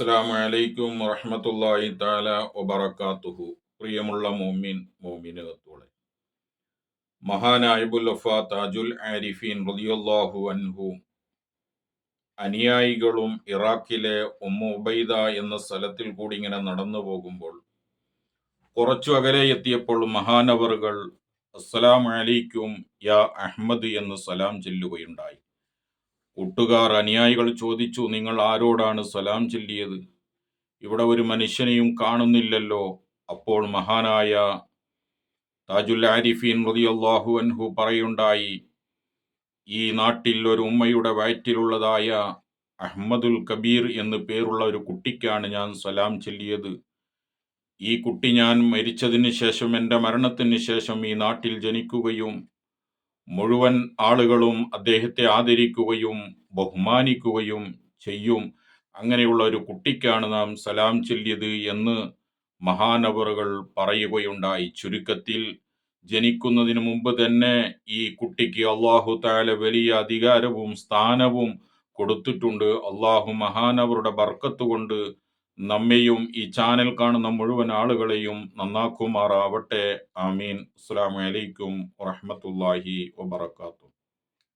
അസ്സലാമു അലൈക്കും വറഹ്മത്തുള്ളാഹി തആല വബറകാതുഹു. പ്രിയമുള്ള മോമിൻ മോമിനകത്തോളെ മഹാനായ ബുൽഫ താജുൽ ആരിഫീൻ റളിയല്ലാഹു അൻഹു അനുയായികളും ഇറാഖിലെ ഉമ്മ ഉബൈദ എന്ന സ്ഥലത്തിൽ കൂടി ഇങ്ങനെ നടന്നു പോകുമ്പോൾ കുറച്ചു അകലെ എത്തിയപ്പോൾ മഹാനവറുകൾ അസ്സലാമു അലൈക്കും യാ അഹ്മദ് എന്ന് സലാം ചെല്ലുകയുണ്ടായി. കൂട്ടുകാർ അനുയായികൾ ചോദിച്ചു നിങ്ങൾ ആരോടാണ് സലാം ചൊല്ലിയത്? ഇവിടെ ഒരു മനുഷ്യനെയും കാണുന്നില്ലല്ലോ. അപ്പോൾ മഹാനായ താജുൽ ആരിഫീൻ റളിയല്ലാഹു അൻഹു പറയുണ്ടായി ഈ നാട്ടിൽ ഒരു ഉമ്മയുടെ വയറ്റിലുള്ളതായ അഹമ്മദുൽ കബീർ എന്ന് പേരുള്ള ഒരു കുട്ടിക്കാണ് ഞാൻ സലാം ചൊല്ലിയത്. ഈ കുട്ടി ഞാൻ മരിച്ചതിന് ശേഷം എന്റെ മരണത്തിന് ശേഷം ഈ നാട്ടിൽ ജനിക്കുകയും മുഴുവൻ ആളുകളും അദ്ദേഹത്തെ ആദരിക്കുകയും ബഹുമാനിക്കുകയും ചെയ്യും. അങ്ങനെയുള്ള ഒരു കുട്ടിക്കാണ് നാം സലാം ചൊല്ലിയത് എന്ന് മഹാനവറുകൾ പറയുകയുണ്ടായി. ചുരുക്കത്തിൽ ജനിക്കുന്നതിന് മുമ്പ് തന്നെ ഈ കുട്ടിക്ക് അള്ളാഹു താല വലിയ അധികാരവും സ്ഥാനവും കൊടുത്തിട്ടുണ്ട്. അള്ളാഹു മഹാനവറുടെ ബർക്കത്ത് കൊണ്ട് നമ്മെയും ഈ ചാനൽ കാണുന്ന മുഴുവൻ ആളുകളെയും നന്നാക്കുമാറാവട്ടെ. ആമീൻ. അസ്സാം വലൈക്കും വറഹമത്തല്ലാഹി വബർക്കാത്തു